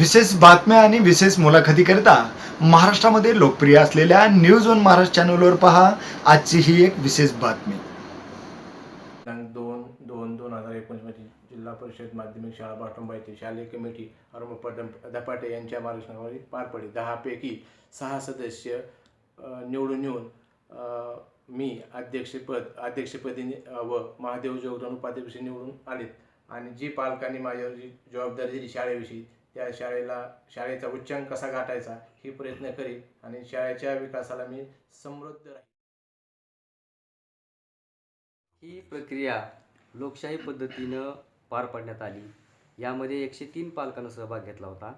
विशेष बातम्या आणि विशेष मुलाखतीकरिता महाराष्ट्रामध्ये लोकप्रिय असलेल्या न्यूज वन महाराष्ट्र चॅनलवर पहा. आजची ही एक विशेष बातमी. दोन दोन दोन हजार एकोणीसमध्ये जिल्हा परिषद माध्यमिक शाळा पाठिंबा येथे शालेय कमिटी अरुण धपाटे यांच्या मार्गदर्शनावर पार पडली. दहापैकी सहा सदस्य निवडून येऊन मी अध्यक्षपद अध्यक्षपदी व महादेव जोगदान उपाध्यक्ष निवडून आलेत. आणि जी पालकांनी माझ्यावर जी जबाबदारी दिली शाळेविषयी त्या शाळेला शाळेचा उच्चांक कसा गाठायचा ही प्रयत्न करीन आणि शाळेच्या विकासाला मी समृद्ध राहील ही प्रक्रिया लोकशाही पद्धतीनं पार पाडण्यात आली. यामध्ये एकशे तीन पालकांना सहभाग घेतला होता.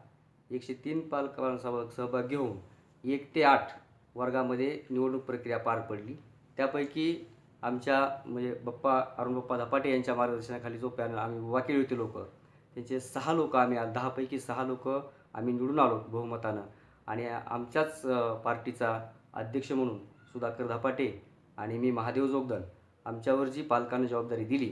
एकशे तीन पालकांना सहभाग सहभाग घेऊन एक ते आठ वर्गामध्ये निवडणूक प्रक्रिया पार पडली. त्यापैकी आमच्या म्हणजे बप्पा अरुण बप्पा धपाटे यांच्या मार्गदर्शनाखाली जो पॅनल आम्ही उभा केले होते लोक त्याचे सहा लोक आम्ही दहापैकी सहा लोक आम्ही निवडून आलो बहुमतानं. आणि आमच्याच पार्टीचा अध्यक्ष म्हणून सुधाकर धपाटे आणि मी महादेव जोगदन आमच्यावर जी पालकांना जबाबदारी दिली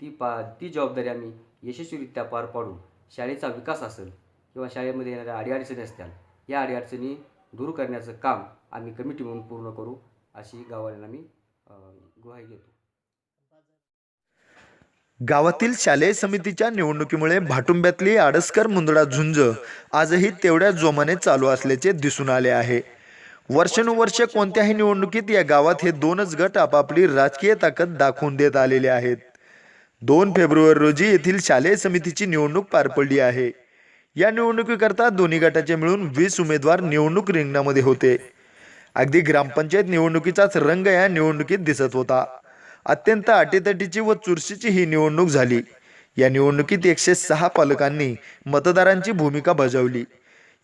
ती पा ती जबाबदारी आम्ही यशस्वीरित्या पार पाडून शाळेचा विकास असेल किंवा शाळेमध्ये येणाऱ्या अडीअडचणी असतील या अडीअडचणी दूर करण्याचं काम आम्ही कमिटी म्हणून पूर्ण करू अशी गावाला मी ग्वाही घेतो गावातील शालेय समितीच्या निवडणुकीमुळे भाटुंब्यातली आडसकर मुंदडा झुंज आजही तेवढ्या जोमाने चालू असल्याचे दिसून आले आहे. वर्षानुवर्ष कोणत्याही निवडणुकीत या गावात हे दोनच गट आपापली राजकीय ताकद दाखवून देत आलेले आहेत. दोन फेब्रुवारी रोजी येथील शालेय समितीची निवडणूक पार पडली आहे. या निवडणुकीकरता दोन्ही गटाचे मिळून वीस उमेदवार निवडणूक रिंगणामध्ये होते. अगदी ग्रामपंचायत निवडणुकीचाच रंग या निवडणुकीत दिसत होता. अत्यंत अटीतटीची व चुरशीची ही निवडणूक झाली. या निवडणुकीत एकशे सहा पालकांनी मतदारांची भूमिका बजावली.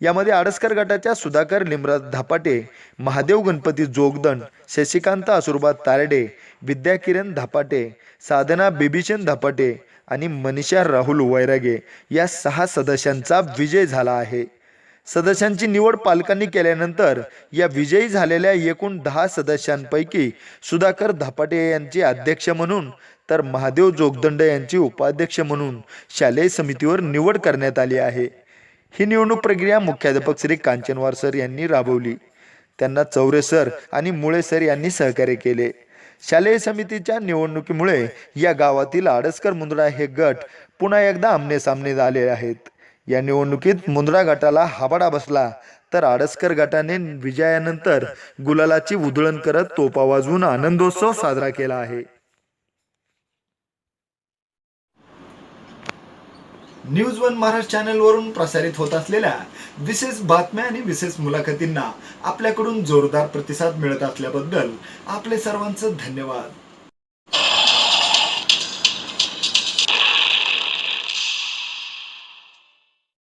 यामध्ये आडसकर गटाच्या सुधाकर लिमराज धापाटे महादेव गणपती जोगदंड शशिकांत असुरबा तारडे विद्या किरण धापाटे साधना बेबीचंद धापाटे आणि मनीषा राहुल वैरागे या सहा सदस्यांचा विजय झाला आहे. सदस्यांची निवड पालकांनी केल्यानंतर या विजयी झालेल्या एकूण दहा सदस्यांपैकी सुधाकर धापाटे यांची अध्यक्ष म्हणून तर महादेव जोगदंड यांची उपाध्यक्ष म्हणून शालेय समितीवर निवड करण्यात आली आहे. ही निवडणूक प्रक्रिया मुख्याध्यापक श्री कांचनवार सर यांनी राबवली. त्यांना चौरे सर आणि मुळे सर यांनी सहकार्य केले. शालेय समितीच्या निवडणुकीमुळे या गावातील आडसकर मुंदडा हे गट पुन्हा एकदा आमनेसामने झाले आहेत. या निवडणुकीत मुंद्रा गटाला हाबाडा बसला. तर आडसकर गटाने विजयानंतर गुलालाची उधळण करत तोपा वाजवून आनंदोत्सव साजरा केला आहे. न्यूज वन महाराष्ट्र चॅनलवरून प्रसारित होत असलेल्या विशेष बातम्या आणि विशेष मुलाखतींना आपल्याकडून जोरदार प्रतिसाद मिळत असल्याबद्दल आपले सर्वांचं धन्यवाद.